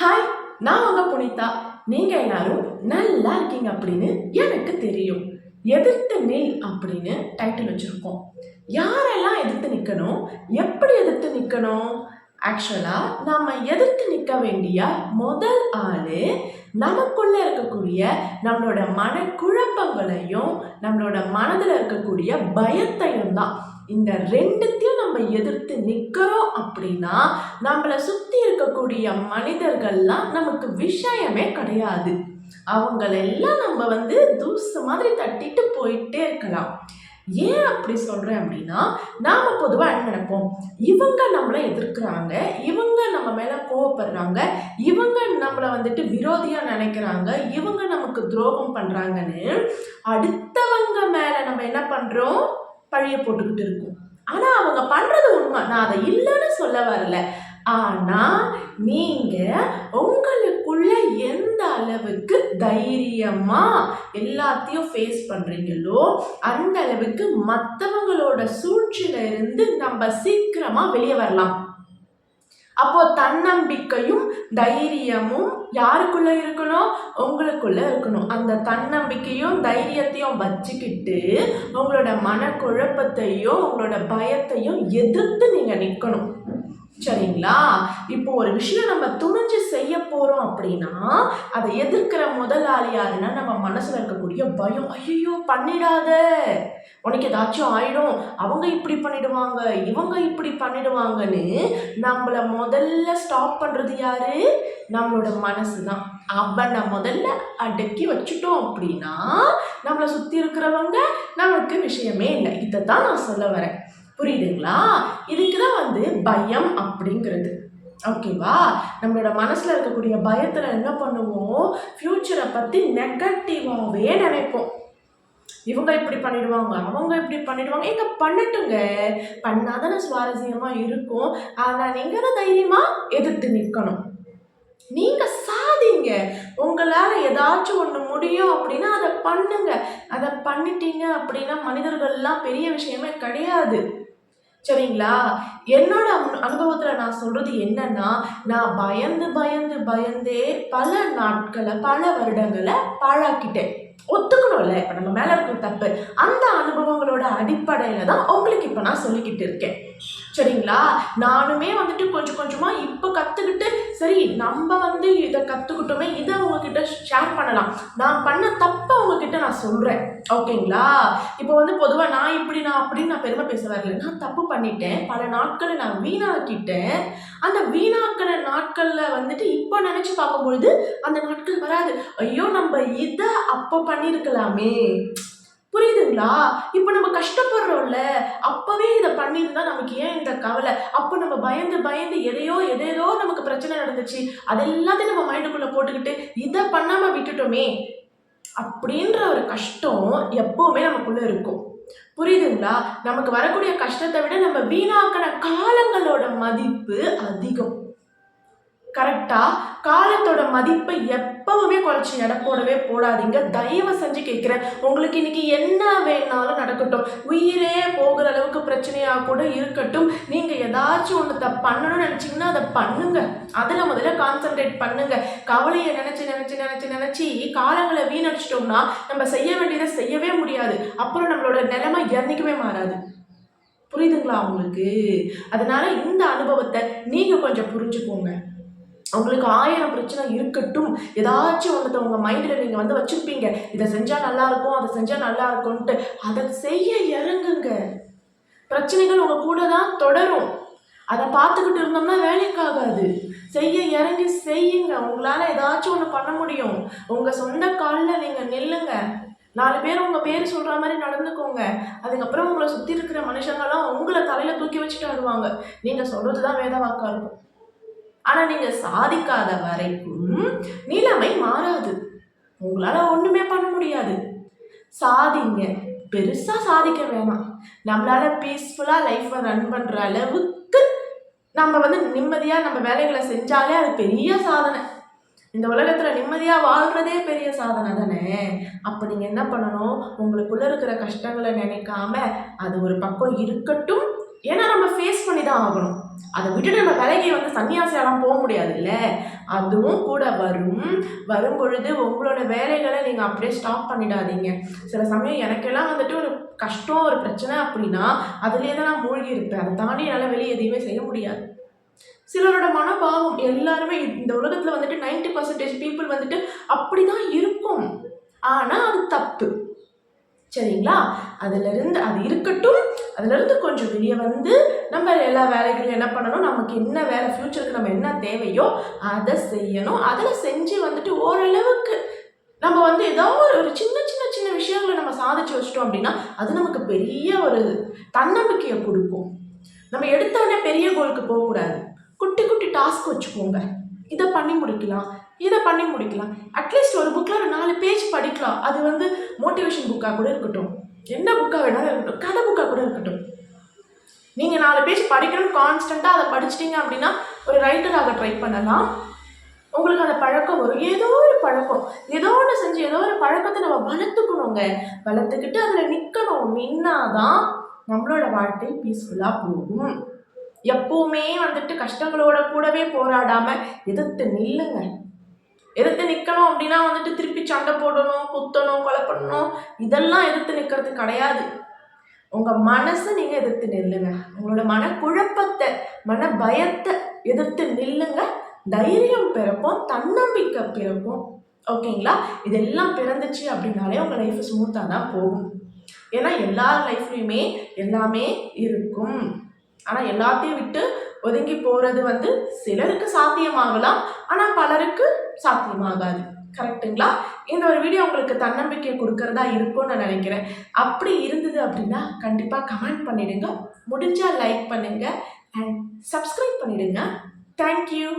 Hi நான் உங்க புனிதா. நீங்க எல்லாரும் நல்லா இருக்கீங்க அப்படின்னு எனக்கு தெரியும். எதிர்த்து நில் அப்படின்னு டைட்டில் வச்சிருக்கோம். யாரெல்லாம் எதிர்த்து நிற்கணும் எப்படி எதிர்த்து நிற்கணும் ஆக்சுவலாக நம்ம எதிர்த்து நிற்க வேண்டிய முதல் ஆள் நமக்குள்ளே இருக்கக்கூடிய நம்மளோட மனக்குழப்பங்களையும் நம்மளோட மனதில் இருக்கக்கூடிய பயத்தையும் தான் இந்த ரெண்டுத்தையும் நம்ம எதிர்த்து நிற்கிறோம் அப்படின்னா நம்மளை சுற்றி இருக்கக்கூடிய மனிதர்கள்லாம் நமக்கு விஷயமே கிடையாது. அவங்களெல்லாம் நம்ம வந்து தூசு மாதிரி தட்டிட்டு போயிட்டே இருக்கலாம். ஏன் அப்படி சொல்கிறேன் அப்படின்னா நாம் பொதுவாக என்ன நினைப்போம்? இவங்க நம்மளை எதிர்க்கிறாங்க இவங்க நம்ம மேலே கோவப்படுறாங்க இவங்க நம்மளை வந்துட்டு விரோதியாக நினைக்கிறாங்க இவங்க நமக்கு துரோகம் பண்ணுறாங்கன்னு அடுத்தவங்க மேலே நம்ம என்ன பண்ணுறோம் பழைய போட்டுக்கிட்டு இருக்கோம். ஆனால் அவங்க பண்ணுறது உண்மை. நான் அதை இல்லைன்னு சொல்ல வரல. ஆனால் நீங்கள் உங்களுக்குள்ள எந்த அளவுக்கு தைரியமாக எல்லாத்தையும் ஃபேஸ் பண்ணுறீங்களோ அந்த அளவுக்கு மற்றவங்களோட சூழ்ச்சியில இருந்து நம்ம சீக்கிரமாக வெளியே வரலாம். அப்போ தன்னம்பிக்கையும் தைரியமும் யாருக்குள்ள இருக்கணும்? உங்களுக்குள்ள இருக்கணும். அந்த தன்னம்பிக்கையும் தைரியத்தையும் வச்சுக்கிட்டு உங்களோட மனக்குழப்பத்தையும் உங்களோட பயத்தையும் எதிர்த்து நீங்க நிற்கணும் சரிங்களா? இப்போ ஒரு விஷயம் நம்ம துணிஞ்சு செய்ய போறோம் அப்படின்னா அதை எதிர்க்கிற முதலாளி யாருன்னா நம்ம மனசுல இருக்கக்கூடிய பயம் ஐயோ பண்ணிடாத! உனக்கு ஏதாச்சும் ஆயிடும். அவங்க இப்படி பண்ணிடுவாங்க இவங்க இப்படி பண்ணிடுவாங்கன்னு நம்மள முதல்ல ஸ்டாப் பண்றது யாரு? நம்மளோட மனசு தான் அவனை முதல்ல அடக்கி வச்சுட்டோம் அப்படின்னா நம்மளை சுத்தி இருக்கிறவங்க நமக்கு விஷயமே இல்லை. இதை தான் நான் சொல்ல வரேன். புரியுதுங்களா? இதுக்கு தான் வந்து பயம் அப்படிங்கிறது. ஓகேவா நம்மளோட மனசில் இருக்கக்கூடிய பயத்தில் என்ன பண்ணுவோம்? ஃப்யூச்சரை பற்றி நெகட்டிவாகவே நினைப்போம். இவங்க இப்படி பண்ணிடுவாங்க அவங்க இப்படி பண்ணிடுவாங்க. எங்க பண்ணட்டுங்க. பண்ணாதானே சுவாரஸ்யமாக இருக்கும். ஆனால் நீங்கள் தான் தைரியமாக எதிர்த்து நிற்கணும் நீங்கள் சாதிங்க. உங்களால் ஏதாச்சும் ஒன்று முடியும் அப்படின்னா அதை பண்ணுங்க. அதை பண்ணிட்டீங்க அப்படின்னா மனிதர்கள்லாம் பெரிய விஷயமே கிடையாது. சரிங்களா? என்னோட அனுபவத்தில் அனுபவத்துல நான் சொல்றது என்னன்னா நான் பயந்து பயந்து பயந்தே பல நாட்களை பல வருடங்களை பாழாக்கிட்டேன். ஒத்துக்கணும்ல இப்ப நம்ம மேல இருக்கிற தப்பு. அந்த அனுபவங்களோட அடிப்படையில் தான் உங்களுக்கு இப்போ நான் சொல்லிக்கிட்டு இருக்கேன். சரிங்களா? நானுமே வந்துட்டு கொஞ்சம் கொஞ்சமாக இப்போ கற்றுக்கிட்டு சரி நம்ம வந்து இதை கற்றுக்கிட்டோமே இதை உங்ககிட்ட ஷேர் பண்ணலாம். நான் பண்ண தப்பை உங்ககிட்ட நான் சொல்கிறேன் ஓகேங்களா? இப்போ வந்து பொதுவாக நான் இப்படி நான் அப்படின்னு நான் பெருமை பேச வரல. நான் தப்பு பண்ணிட்டேன். பல நாட்களை நான் வீணாக்கிட்டேன். அந்த வீணாக்கிற நாட்களில் வந்துட்டு இப்போ நினச்சி பார்க்கும்பொழுது அந்த நாட்கள் வராது. ஐயோ நம்ம இதை அப்போ பண்ணியிருக்கலாமே. புரியுதுங்களா? இப்போ நம்ம கஷ்டப்படுறோம்ல அப்போவே இதை பண்ணியிருந்தா நமக்கு ஏன் இந்த கவலை? அப்போ நம்ம பயந்து பயந்து எதையோ எதையோ நமக்கு பிரச்சனை நடந்துச்சு. அது எல்லாத்தையும் நம்ம மைண்டுக்குள்ளே போட்டுக்கிட்டு இதை பண்ணாமல் விட்டுட்டோமே அப்படின்ற ஒரு கஷ்டம் எப்பவுமே நமக்குள்ள இருக்கும். புரியுதுங்களா? நமக்கு வரக்கூடிய கஷ்டத்தை விட நம்ம வீணாக்கின காலங்களோட மதிப்பு அதிகம். கரெக்டா காலத்தோட மதிப்பை எப்பவுமே குறைச்சி எடை போடவே போடாதீங்க. தயவு செஞ்சு கேட்குறேன் உங்களுக்கு இன்னைக்கு என்ன வேணாலும் நடக்கட்டும். உயிரே போகிற அளவுக்கு பிரச்சனையாக கூட இருக்கட்டும். நீங்கள் ஏதாச்சும் ஒன்றத்தை பண்ணணும்னு நினச்சிங்கன்னா அதை பண்ணுங்க. அதில் முதல்ல கான்சென்ட்ரேட் பண்ணுங்க. கவலையை நினச்சி நினச்சி நினச்சி நினச்சி காலங்களை வீணடிச்சிட்டோம்னா நம்ம செய்ய வேண்டியதை செய்யவே முடியாது. அப்புறம் நம்மளோட நிலைமை என்றைக்குமே மாறாது. புரியுதுங்களா உங்களுக்கு? அதனால இந்த அனுபவத்தை நீங்கள் கொஞ்சம் புரிஞ்சுக்கோங்க. உங்களுக்கு ஆயிரம் பிரச்சனை இருக்கட்டும். ஏதாச்சும் ஒன்றத்தை உங்கள் மைண்டில் நீங்கள் வந்து வச்சுருப்பீங்க. இதை செஞ்சால் நல்லா இருக்கும் அதை செஞ்சால் நல்லா இருக்கும்ன்ட்டு. அதை செய்ய இறங்குங்க. பிரச்சனைகள் உங்கள் கூட தான் தொடரும். அதை பார்த்துக்கிட்டு இருந்தோம்னா வேலைக்காகாது செய்ய இறங்கி செய்யுங்க. உங்களால் ஏதாச்சும் ஒன்று பண்ண முடியும். உங்கள் சொந்த காலில் நீங்கள் நில்லுங்க. நாலு பேர் உங்கள் பேர் சொல்கிற மாதிரி நடந்துக்கோங்க. அதுக்கப்புறம் உங்களை சுற்றி இருக்கிற மனுஷங்கள்லாம் உங்களை தலையில் தூக்கி வச்சுட்டு வருவாங்க. நீங்கள் சொல்கிறது தான் வேத இருக்கும். ஆனால் நீங்கள் சாதிக்காத வரைக்கும் நிலைமை மாறாது. உங்களால் ஒன்றுமே பண்ண முடியாது. சாதிங்க. பெருசாக சாதிக்க வேணாம். நம்மளால பீஸ்ஃபுல்லாக லைஃப்பை ரன் பண்ணுற அளவுக்கு நம்ம வந்து நிம்மதியாக நம்ம வேலைகளை செஞ்சாலே அது பெரிய சாதனை. இந்த உலகத்தில் நிம்மதியாக வாழ்கிறதே பெரிய சாதனை தானே? அப்போ நீங்கள் என்ன பண்ணணும்? உங்களுக்குள்ளே இருக்கிற கஷ்டங்களை நினைக்காம அது ஒரு பக்கம் இருக்கட்டும். ஏன்னா நம்ம ஃபேஸ் பண்ணி தான் ஆகணும். அதை விட்டுட்டு நம்ம விலகி வந்து சன்னியாசியெல்லாம் போக முடியாதுல்ல? அதுவும் கூட வரும். வரும் பொழுது உங்களோட வேலைகளை நீங்கள் அப்படியே ஸ்டாப் பண்ணிடாதீங்க. சில சமயம் எனக்கெல்லாம் வந்துட்டு ஒரு கஷ்டம் ஒரு பிரச்சனை அப்படின்னா அதுலேயே தான் நான் மூழ்கி இருப்பேன். அதை தாண்டி என்னால் வெளியே எதையுமே செய்ய முடியாது. சிலரோட மனோபாவம் எல்லாருமே இந்த உலகத்தில் வந்துட்டு 90% பர்சன்டேஜ் பீப்புள் வந்துட்டு அப்படி தான் இருக்கும். ஆனால் அது தப்பு. சரிங்களா? அதிலிருந்து அது இருக்கட்டும். அதிலிருந்து கொஞ்சம் வெளியே வந்து நம்ம எல்லா வேலைகளும் என்ன பண்ணணும்? நமக்கு என்ன வேலை ஃப்யூச்சருக்கு நம்ம என்ன தேவையோ அதை செய்யணும். அதில் செஞ்சு வந்துட்டு ஓரளவுக்கு நம்ம வந்து ஏதோ ஒரு ஒரு சின்ன சின்ன சின்ன விஷயங்களை நம்ம சாதிச்சு வச்சிட்டோம் அப்படின்னா அது நமக்கு பெரிய ஒரு தன்னம்பிக்கையை கொடுக்கும். நம்ம எடுத்தோடனே பெரிய கோலுக்கு போகக்கூடாது. குட்டி குட்டி டாஸ்க் வச்சுக்கோங்க. இதை பண்ணி முடிக்கலாம். இதை பண்ணி முடிக்கலாம். அட்லீஸ்ட் ஒரு புக்கில் ஒரு நாலு பேஜ் படிக்கலாம். அது வந்து மோட்டிவேஷன் புக்காக கூட இருக்கட்டும். என்ன புக்காக வேணாலும் இருக்கட்டும். கதை புக்காக கூட இருக்கட்டும். நீங்கள் நாலு பேஜ் படிக்கணும்னு கான்ஸ்டண்ட்டாக அதை படிச்சிட்டிங்க அப்படின்னா ஒரு ரைட்டராக ட்ரை பண்ணலாம். உங்களுக்கு அந்த பழக்கம் வரும். ஏதோ ஒரு பழக்கம். ஏதோ ஒன்று செஞ்சு ஏதோ ஒரு பழக்கத்தை நம்ம வளர்த்துக்கணுங்க. வளர்த்துக்கிட்டு அதில் நிற்கணும் நின்னாதான் நம்மளோட வாழ்க்கை பீஸ்ஃபுல்லாக போகும். எப்போவுமே வந்துட்டு கஷ்டங்களோட கூடவே போராடாமல் எதிர்த்து நில்லுங்க. எதிர்த்து நிற்கணும் அப்படின்னா வந்துட்டு திருப்பி சண்டை போடணும் குத்தணும் கொலை பண்ணணும். இதெல்லாம் எதிர்த்து நிற்கிறது கிடையாது. உங்கள் மனசை நீங்கள் எதிர்த்து நில்லுங்க. உங்களோட மனக்குழப்பத்தை மன பயத்தை எதிர்த்து நில்லுங்க. தைரியம் பிறப்போம் தன்னம்பிக்கை பிறக்கும் ஓகேங்களா? இதெல்லாம் பிறந்துச்சு அப்படின்னாலே உங்கள் லைஃப் ஸ்மூத்தாக தான் போகும். ஏன்னா எல்லா லைஃப்லையுமே எல்லாமே இருக்கும். ஆனால் எல்லாத்தையும் விட்டு ஒதுங்கி போகிறது வந்து சிலருக்கு சாத்தியமாகலாம். ஆனால் பலருக்கு சாத்தியமாகாது. கரெக்ட்டுங்களா இந்த ஒரு வீடியோ உங்களுக்கு தன்னம்பிக்கை கொடுக்கறதா இருக்கும்னு நான் நினைக்கிறேன். அப்படி இருந்தது அப்படின்னா கண்டிப்பாக கமெண்ட் பண்ணிடுங்க. முடிஞ்சால் லைக் பண்ணுங்க அண்ட் சப்ஸ்கிரைப் பண்ணிடுங்க. தேங்க்யூ